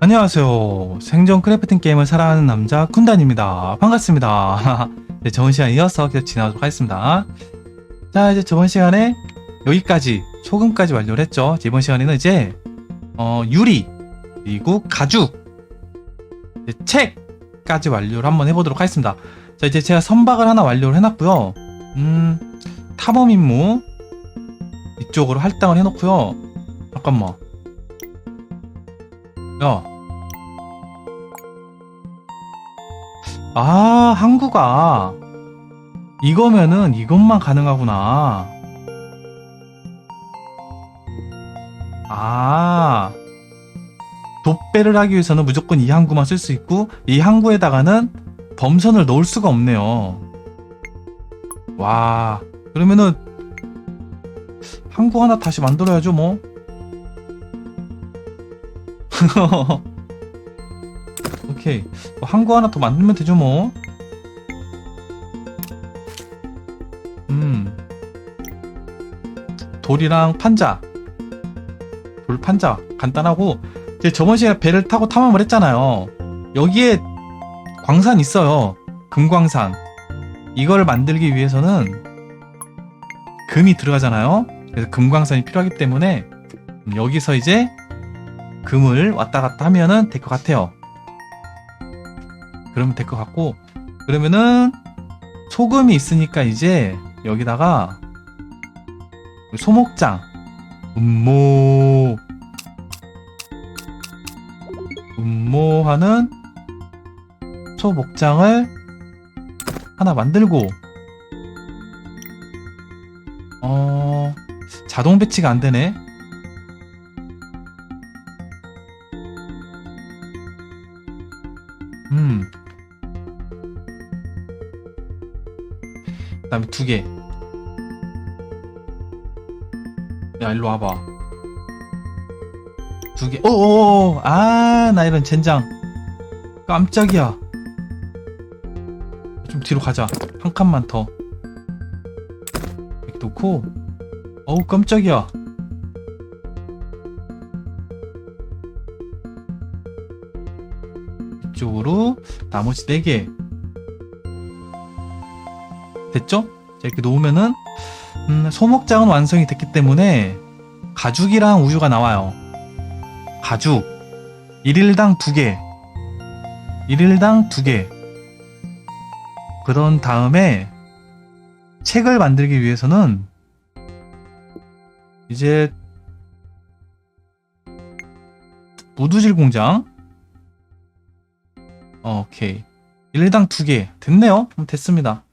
안녕하세요. 생존 크래프팅 게임을 사랑하는 남자 쿤단입니다. 반갑습니다. 네, 저번 시간 이어서 계속 진행하도록 하겠습니다. 자, 이제 저번 시간에 여기까지 소금까지 완료를 했죠. 이번 시간에는 이제 어, 유리 그리고 가죽 책까지 완료를 한번 해보도록 하겠습니다. 자, 이제 제가 선박을 하나 완료를 해놨고요. 음, 탐험 임무 이쪽으로 할당을 해놓고요. 잠깐만. 야. 아, 항구가 이거면은 이것만 가능하구나. 아. 돛배를 하기 위해서는 무조건 이 항구만 쓸 수 있고 이 항구에다가는 범선을 넣을 수가 없네요. 와. 그러면은 항구 하나 다시 만들어야죠, 뭐. 오케이. 뭐 항구 하나 더 만들면 되죠, 뭐. 음. 돌이랑 판자. 돌 판자. 간단하고. 이제 저번 시간에 배를 타고 탐험을 했잖아요. 여기에 광산 있어요. 금광산. 이거를 만들기 위해서는 금이 들어가잖아요. 그래서 금광산이 필요하기 때문에 여기서 이제 금을 왔다 갔다 하면은 될 것 같아요. 그러면 될 것 같고 그러면은 소금이 있으니까 이제 여기다가 소목장 음모 음모하는 소목장을 하나 만들고 어 자동 배치가 안 되네. 음. 그다음에 두 개. 야 일로 와봐. 두 개. 오오오. 아나 이런 젠장. 깜짝이야. 좀 뒤로 가자. 한 칸만 더. 이렇게 놓고. 어우 깜짝이야. 나머지 4개. 됐죠? 자, 이렇게 놓으면은 음, 소목장은 완성이 됐기 때문에 가죽이랑 우유가 나와요. 가죽. 1일당 2개. 1일당 2개. 그런 다음에 책을 만들기 위해서는 이제 무두질 공장 어, 오케이. 1당 2개. 됐네요. 음, 됐습니다.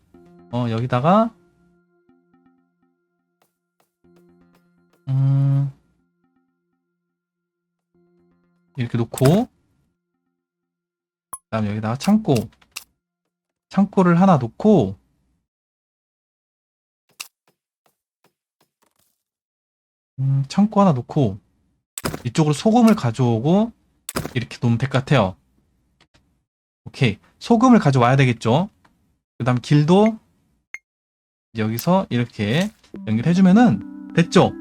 어, 여기다가, 음, 이렇게 놓고, 그 다음에 여기다가 창고. 창고를 하나 놓고, 음, 창고 하나 놓고, 이쪽으로 소금을 가져오고, 이렇게 놓으면 될 것 같아요. 오케이. 소금을 가져와야 되겠죠. 그 다음 길도 여기서 이렇게 연결해주면은 됐죠?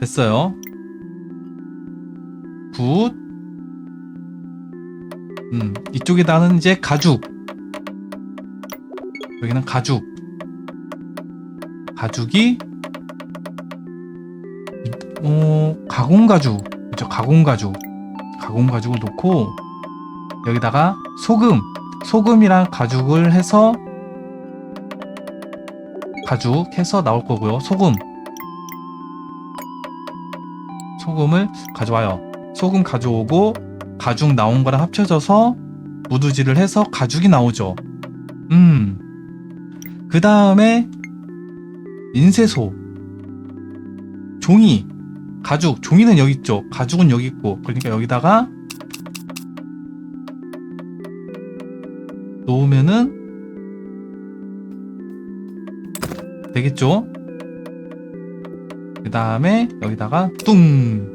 됐어요. 굿. 음, 이쪽에다는 이제 가죽. 여기는 가죽. 가죽이, 어, 가공 가죽. 그죠? 가공 가죽. 가공 가죽을 놓고, 여기다가 소금, 소금이랑 가죽을 해서 가죽 해서 나올 거고요. 소금. 소금을 가져와요. 소금 가져오고 가죽 나온 거랑 합쳐져서 무두질을 해서 가죽이 나오죠. 음. 그 다음에 인쇄소. 종이. 가죽. 종이는 여기 있죠. 가죽은 여기 있고. 그러니까 여기다가 놓으면은 되겠죠? 그 다음에 여기다가 뚱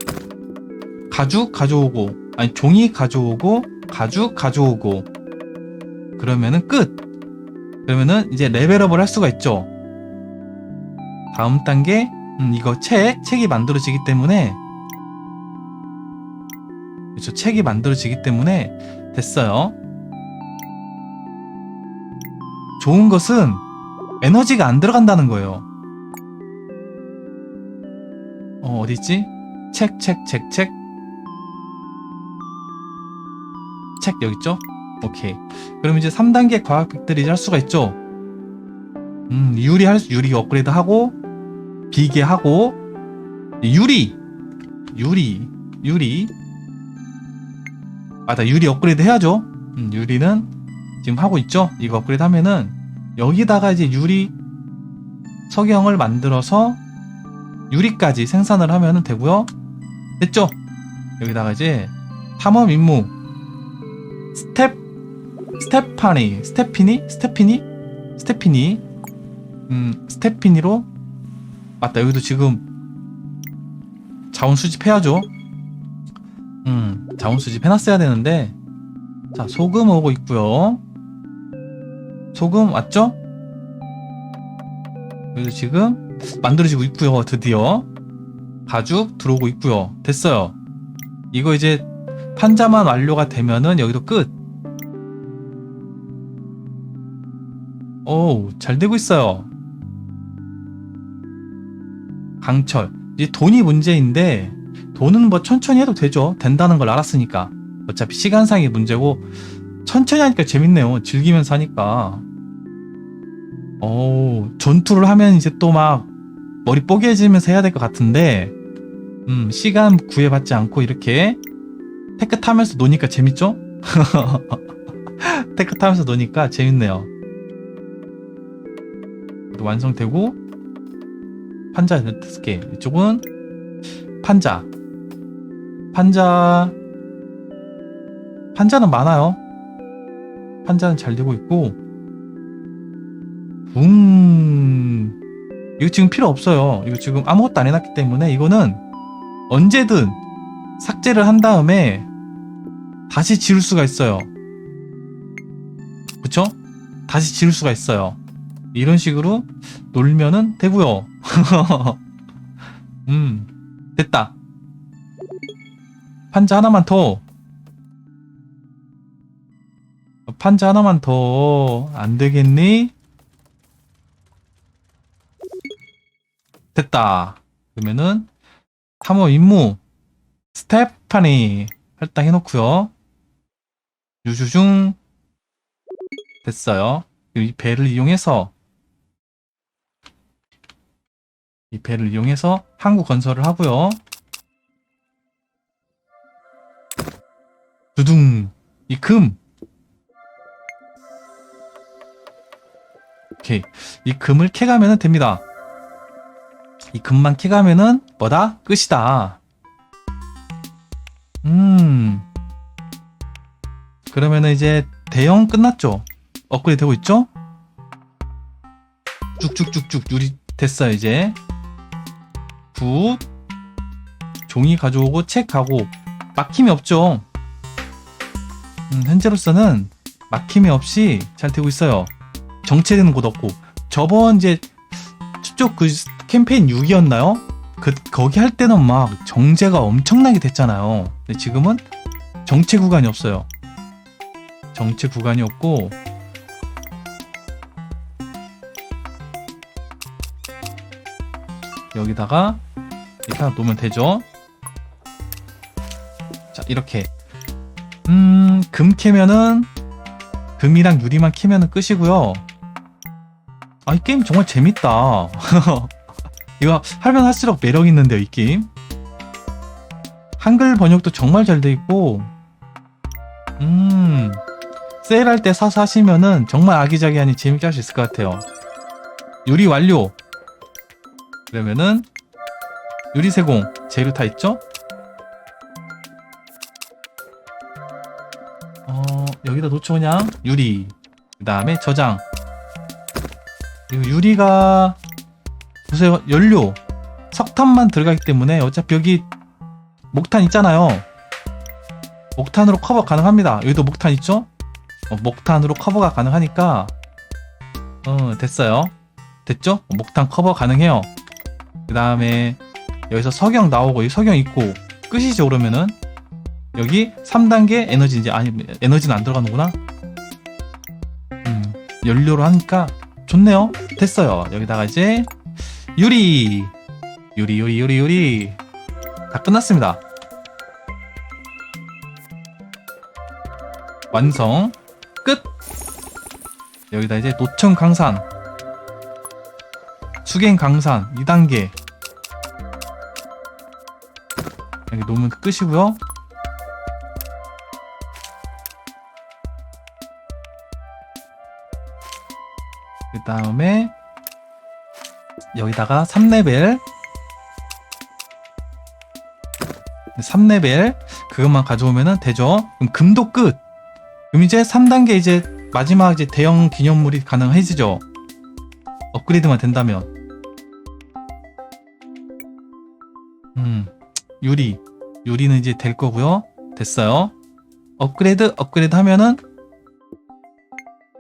가죽 가져오고 아니 종이 가져오고 가죽 가져오고 그러면은 끝 그러면은 이제 레벨업을 할 수가 있죠 다음 단계 음, 이거 책 책이 만들어지기 때문에 그렇죠. 책이 만들어지기 때문에 됐어요. 좋은 것은 에너지가 안 들어간다는 거예요. 어, 어디 있지? 책, 책, 책, 책. 책 여기 있죠? 오케이. 그럼 이제 3단계 과학팩들이 할 수가 있죠? 음, 유리 할 수, 유리 업그레이드 하고, 비계 하고, 유리! 유리, 유리. 아, 나 유리 업그레이드 해야죠. 음, 유리는 지금 하고 있죠? 이거 업그레이드 하면은, 여기다가 이제 유리 석영을 만들어서, 유리까지 생산을 하면 되고요. 됐죠? 여기다가 이제 탐험 임무 스텝 스테파니 스테피니 스테피니 스테피니 음 스테피니로 맞다 여기도 지금 자원 수집해야죠. 음 자원 수집 해놨어야 되는데 자 소금 오고 있고요. 소금 왔죠? 여기도 지금 만들어지고 있고요. 드디어 가죽 들어오고 있고요. 됐어요. 이거 이제 판자만 완료가 되면은 여기도 끝. 오, 잘 되고 있어요. 강철. 이제 돈이 문제인데 돈은 뭐 천천히 해도 되죠. 된다는 걸 알았으니까. 어차피 시간상의 문제고 천천히 하니까 재밌네요. 즐기면서 하니까. 오, 전투를 하면 이제 또 막 머리 뽀개지면서 해야 될 것 같은데 음, 시간 구애받지 않고 이렇게 테크 타면서 노니까 재밌죠? 테크 타면서 노니까 재밌네요. 또 완성되고 판자 스케일 이쪽은 판자 판자 판자는 많아요. 판자는 잘 되고 있고 음 이거 지금 필요 없어요. 이거 지금 아무것도 안 해놨기 때문에 이거는 언제든 삭제를 한 다음에 다시 지울 수가 있어요. 그쵸? 다시 지울 수가 있어요. 이런 식으로 놀면은 되고요. 음, 됐다. 판자 하나만 더. 판자 하나만 더. 안 되겠니? 됐다. 그러면은 탐험 임무 스테파니 할당 해놓고요. 유주중 됐어요. 이 배를 이용해서 이 배를 이용해서 항구 건설을 하고요. 두둥 이 금. 오케이 이 금을 캐가면 됩니다. 이 금만 캐가면은 뭐다 끝이다. 음. 그러면은 이제 대형 끝났죠? 업그레이드 되고 있죠? 쭉쭉쭉쭉 유리 됐어요 이제 굿 종이 가져오고 책 가고 막힘이 없죠 음, 현재로서는 막힘이 없이 잘 되고 있어요 정체되는 곳 없고. 저번 이제 저쪽 그 캠페인 6이었나요? 그 거기 할 때는 막 정제가 엄청나게 됐잖아요. 근데 지금은 정체 구간이 없어요. 정체 구간이 없고. 여기다가 이렇게 하나 놓으면 되죠? 자 이렇게. 음 금 캐면은 금이랑 유리만 캐면은 끝이고요 아 이 게임 정말 재밌다. 이거 하면 할수록 매력 있는데요 이 게임. 한글 번역도 정말 잘 돼 있고 음 세일할 때 사서 하시면은 정말 아기자기하니 재밌게 할 수 있을 것 같아요. 유리 완료. 그러면은 유리세공. 재료 다 있죠? 어 여기다 놓죠 그냥? 유리. 그 다음에 저장 이 유리가 보세요 연료 석탄만 들어가기 때문에 어차피 여기 목탄 있잖아요 목탄으로 커버 가능합니다 여기도 목탄 있죠? 어, 목탄으로 커버가 가능하니까 어 됐어요 됐죠? 목탄 커버 가능해요 그 다음에 여기서 석영 나오고 이 석영 있고 끝이죠 그러면은 여기 3단계 에너지 이제 아니 에너지는 안 들어가는구나. 음, 연료로 하니까 좋네요. 됐어요. 여기다가 이제 유리 유리 유리 유리 유리 다 끝났습니다. 완성 끝. 여기다 이제 노천 강산 수갱 강산 2단계 여기 놓으면 끝이고요. 다음에 여기다가 3레벨 3레벨 그것만 가져오면 되죠. 그럼 금도 끝. 그럼 이제 3단계 이제 마지막 이제 대형 기념물이 가능해지죠. 업그레이드만 된다면. 음, 유리. 유리는 이제 될 거고요. 됐어요. 업그레이드, 업그레이드 하면은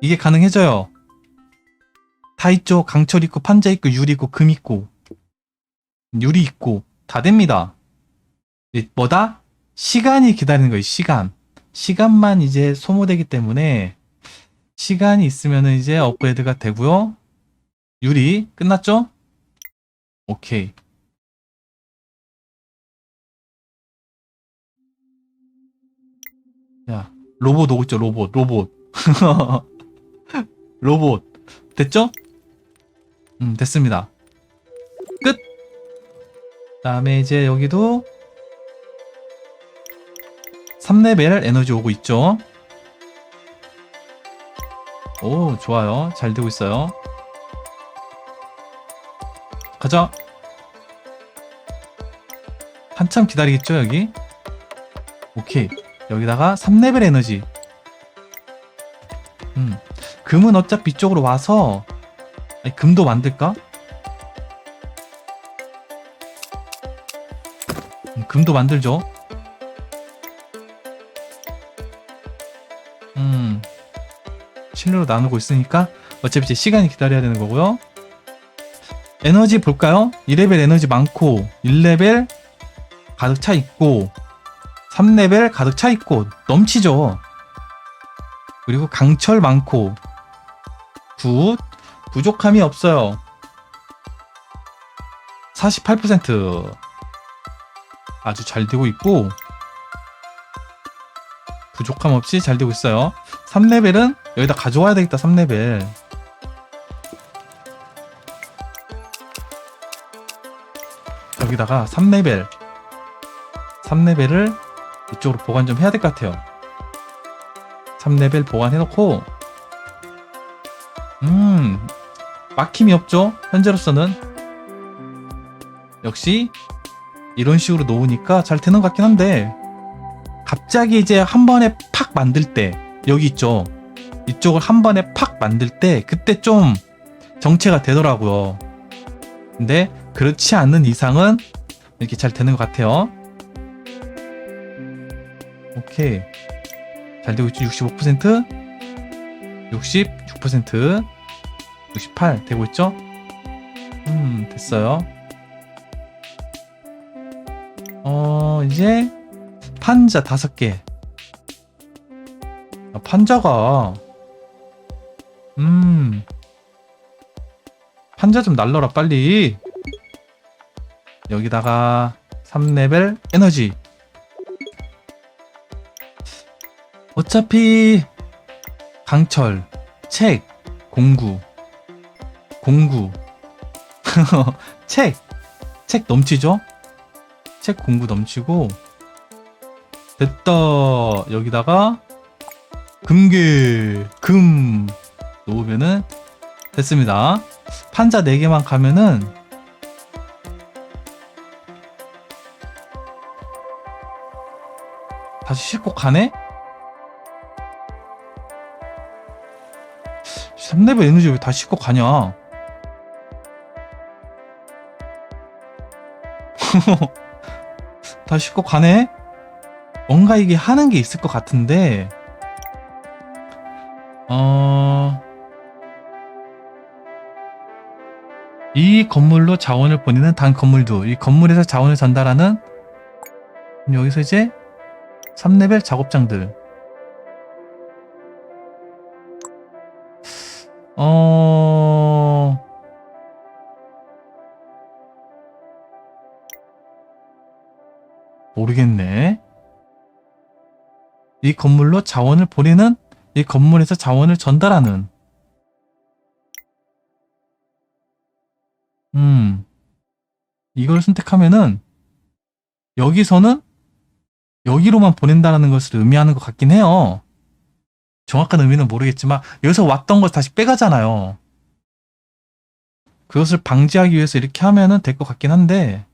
이게 가능해져요. 다 있죠. 강철 있고, 판자 있고, 유리 있고, 금 있고, 유리 있고, 다 됩니다. 이 뭐다? 시간이 기다리는 거예요, 시간. 시간만 이제 소모되기 때문에 시간이 있으면은 이제 업그레이드가 되고요. 유리 끝났죠? 오케이. 야, 로봇 오고 있죠, 로봇, 로봇. 로봇. 됐죠? 음, 됐습니다. 끝! 다음에 이제 여기도 3레벨 에너지 오고 있죠. 오, 좋아요. 잘 되고 있어요. 가자. 한참 기다리겠죠, 여기? 오케이. 여기다가 3레벨 에너지. 음. 금은 어차피 이쪽으로 와서, 아니, 금도 만들까? 음, 금도 만들죠. 음. 실내로 나누고 있으니까 어차피 이제 시간이 기다려야 되는 거고요. 에너지 볼까요? 2레벨 에너지 많고 1레벨 가득 차 있고 3레벨 가득 차 있고 넘치죠. 그리고 강철 많고 굿 부족함이 없어요. 48% 아주 잘 되고 있고 부족함 없이 잘 되고 있어요. 3레벨은 여기다 가져와야 되겠다. 3레벨. 여기다가 3레벨 3레벨을 이쪽으로 보관 좀 해야 될 것 같아요 3레벨 보관해놓고 음 막힘이 없죠 현재로서는 역시 이런 식으로 놓으니까 잘 되는 것 같긴 한데 갑자기 이제 한 번에 팍 만들 때 여기 있죠 이쪽을 한 번에 팍 만들 때 그때 좀 정체가 되더라고요 근데 그렇지 않는 이상은 이렇게 잘 되는 것 같아요. 오케이. 잘 되고 있죠? 65%? 66%? 68 되고 있죠? 음, 됐어요. 어, 이제 판자 다섯 개. 아, 판자가 음 판자 좀 날려라 빨리 여기다가 3레벨 에너지 어차피 강철 책 공구 공구. 책. 책 넘치죠? 책 공구 넘치고. 됐다. 여기다가 금괴. 금. 놓으면은 됐습니다. 판자 4개만 가면은 다시 싣고 가네? 3레벨 에너지 왜 다시 싣고 가냐? 다시 싣고 가네? 뭔가 이게 하는 게 있을 것 같은데, 어, 이 건물로 자원을 보내는 단 건물도, 이 건물에서 자원을 전달하는, 여기서 이제 3레벨 작업장들. 모르겠네. 이 건물로 자원을 보내는 이 건물에서 자원을 전달하는 음 이걸 선택하면은 여기서는 여기로만 보낸다는 것을 의미하는 것 같긴 해요. 정확한 의미는 모르겠지만 여기서 왔던 걸 다시 빼가잖아요. 그것을 방지하기 위해서 이렇게 하면은 될 것 같긴 한데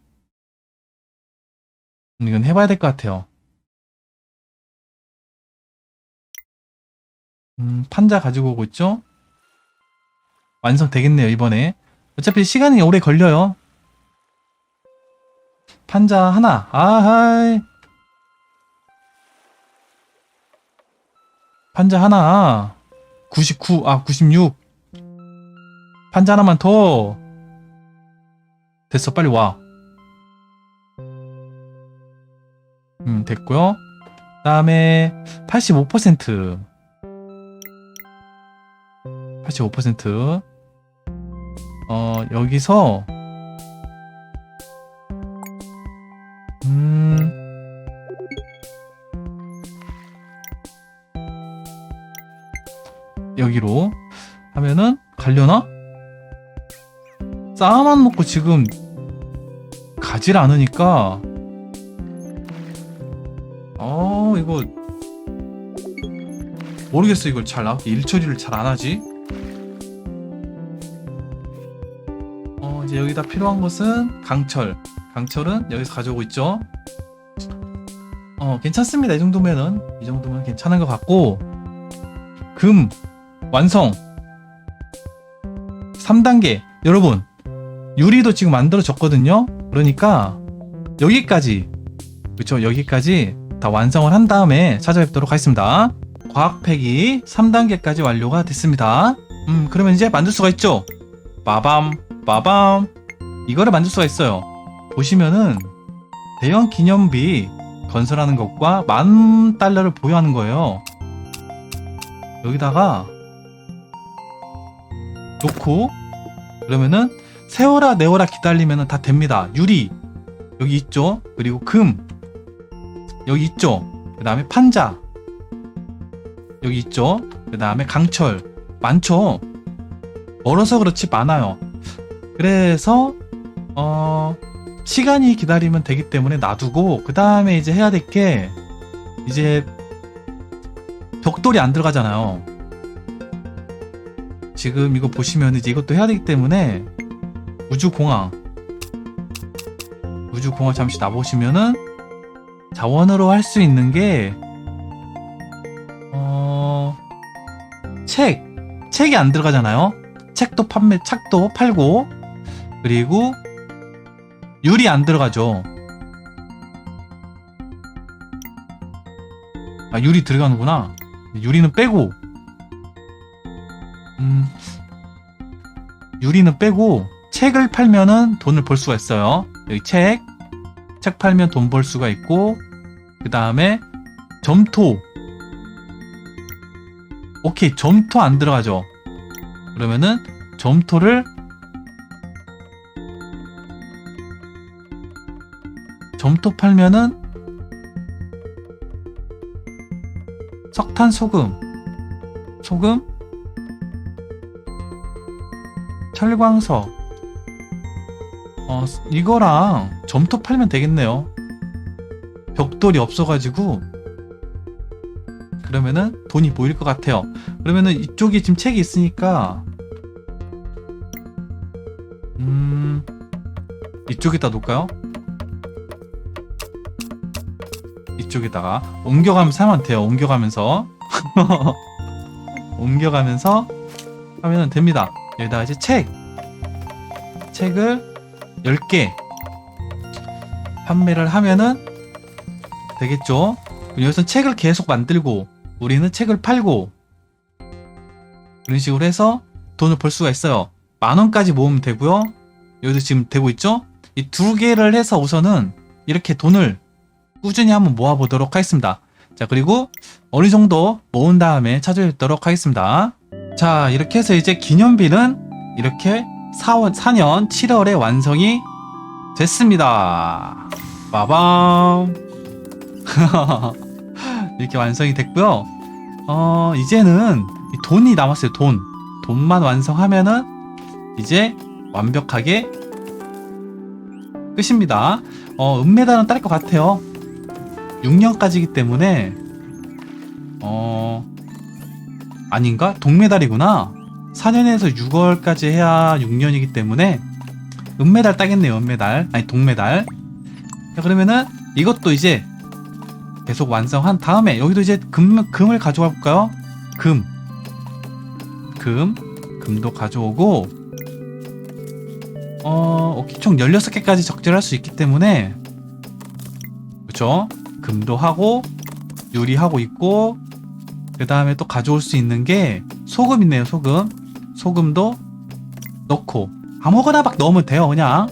이건 해봐야 될 것 같아요. 음, 판자 가지고 오고 있죠? 완성되겠네요, 이번에. 어차피 시간이 오래 걸려요. 판자 하나. 아하이. 판자 하나. 99, 아, 96. 판자 하나만 더. 됐어, 빨리 와. 음, 됐고요. 그 다음에 85%. 85%. 어, 여기서 음 여기로 하면은 갈려나? 쌓아만 놓고 지금 가질 않으니까 어 이거 모르겠어 이걸 잘 나오게 일 처리를 잘 안 하지? 어 이제 여기다 필요한 것은 강철. 강철은 여기서 가져오고 있죠? 어 괜찮습니다. 이 정도면은. 이 정도면 괜찮은 것 같고. 금 완성. 3단계. 여러분 유리도 지금 만들어졌거든요? 그러니까 여기까지. 그쵸? 여기까지 다 완성을 한 다음에 찾아뵙도록 하겠습니다. 과학팩이 3단계까지 완료가 됐습니다. 음 그러면 이제 만들 수가 있죠? 빠밤 빠밤. 이거를 만들 수가 있어요. 보시면은 대형 기념비 건설하는 것과 만 달러를 보유하는 거예요. 여기다가 놓고 그러면은 세워라 내워라 기다리면은 다 됩니다. 유리. 여기 있죠? 그리고 금 여기 있죠? 그 다음에 판자. 여기 있죠? 그 다음에 강철. 많죠? 멀어서 그렇지 많아요. 그래서 어 시간이 기다리면 되기 때문에 놔두고 그 다음에 이제 해야 될 게 이제 벽돌이 안 들어가잖아요. 지금 이거 보시면 이제 이것도 해야 되기 때문에 우주공항. 우주공항 잠시 놔보시면은 자원으로 할 수 있는 게 어... 책. 책이 안 들어가잖아요. 책도 판매 책도 팔고. 그리고 유리 안 들어가죠. 아 유리 들어가는구나. 유리는 빼고. 음 유리는 빼고 책을 팔면은 돈을 벌 수가 있어요. 여기 책 책 팔면 돈 벌 수가 있고 그 다음에 점토. 오케이 점토 안 들어가죠? 그러면은 점토를 점토 팔면은 석탄 소금. 소금. 철광석. 어 이거랑 점토 팔면 되겠네요. 벽돌이 없어가지고 그러면은 돈이 모일 것 같아요. 그러면은 이쪽에 지금 책이 있으니까 음 이쪽에다 놓을까요? 이쪽에다가 옮겨가면서 하면 돼요. 옮겨가면서. 옮겨가면서 하면 됩니다. 여기다가 이제 책. 책을 10개 판매를 하면은 되겠죠? 여기서 책을 계속 만들고 우리는 책을 팔고 이런 식으로 해서 돈을 벌 수가 있어요. 만 원까지 모으면 되고요. 여기도 지금 되고 있죠? 이 두 개를 해서 우선은 이렇게 돈을 꾸준히 한번 모아보도록 하겠습니다. 자, 그리고 어느 정도 모은 다음에 찾아뵙도록 하겠습니다. 자, 이렇게 해서 이제 기념비는 이렇게 4월, 4년 7월에 완성이 됐습니다. 빠밤. 이렇게 완성이 됐고요. 어, 이제는 이 돈이 남았어요. 돈. 돈만 완성하면은 이제 완벽하게 끝입니다. 어, 은메달은 딸 것 같아요. 6년까지기 때문에 어 아닌가? 동메달이구나. 4년에서 6월까지 해야 6년이기 때문에 은메달 따겠네요. 은메달. 아니 동메달. 자, 그러면은 이것도 이제 계속 완성한 다음에 여기도 이제 금 금을 가져가 볼까요? 금. 금. 금도 가져오고 어, 오케이. 총 16개까지 적절할 수 있기 때문에 그쵸? 금도 하고 유리하고 있고 그 다음에 또 가져올 수 있는 게 소금 있네요 소금 소금도 넣고 아무거나 막 넣으면 돼요 그냥.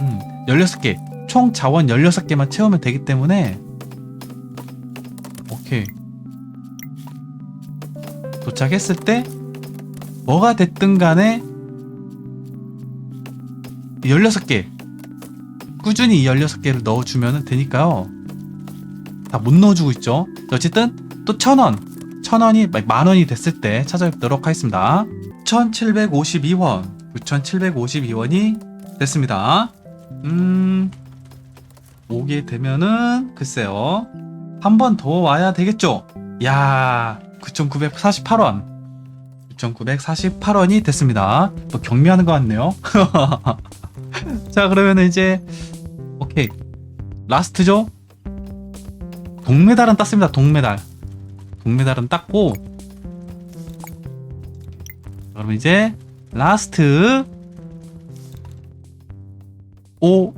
음, 16개. 총 자원 16개만 채우면 되기 때문에. 오케이. 도착했을 때 뭐가 됐든 간에 16개. 꾸준히 이 16개를 넣어주면 되니까요. 다 못 넣어주고 있죠. 어쨌든 또 천원. 천원이 만원이 됐을 때 찾아뵙도록 하겠습니다. 1752원 9752원이 됐습니다 음 오게 되면은 글쎄요 한 번 더 와야 되겠죠 야 9948원 9,948원이 됐습니다. 뭐 경미하는 것 같네요. 자, 그러면 이제 오케이 라스트죠. 동메달은 땄습니다. 동메달. 동메달은 땄고 그럼 이제 라스트 5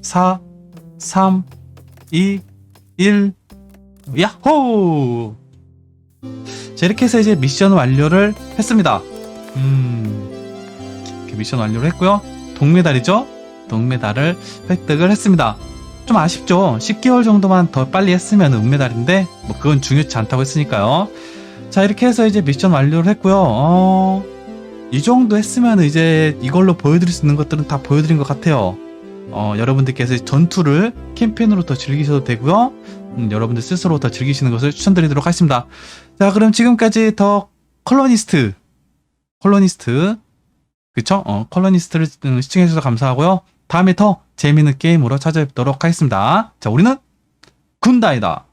4 3 2 1 야호! 자, 이렇게 해서 이제 미션 완료를 했습니다. 음, 이렇게 미션 완료를 했고요. 동메달이죠? 동메달을 획득을 했습니다. 좀 아쉽죠? 10개월 정도만 더 빨리 했으면 은메달인데, 뭐 그건 중요치 않다고 했으니까요. 자, 이렇게 해서 이제 미션 완료를 했고요. 어, 이 정도 했으면 이제 이걸로 보여드릴 수 있는 것들은 다 보여드린 것 같아요. 어, 여러분들께서 전투를 캠페인으로 더 즐기셔도 되고요. 음, 여러분들 스스로 더 즐기시는 것을 추천드리도록 하겠습니다. 자, 그럼 지금까지 더 컬러니스트, 컬러니스트, 그쵸? 어, 컬러니스트를 음, 시청해주셔서 감사하고요. 다음에 더 재미있는 게임으로 찾아뵙도록 하겠습니다. 자, 우리는 군다이다.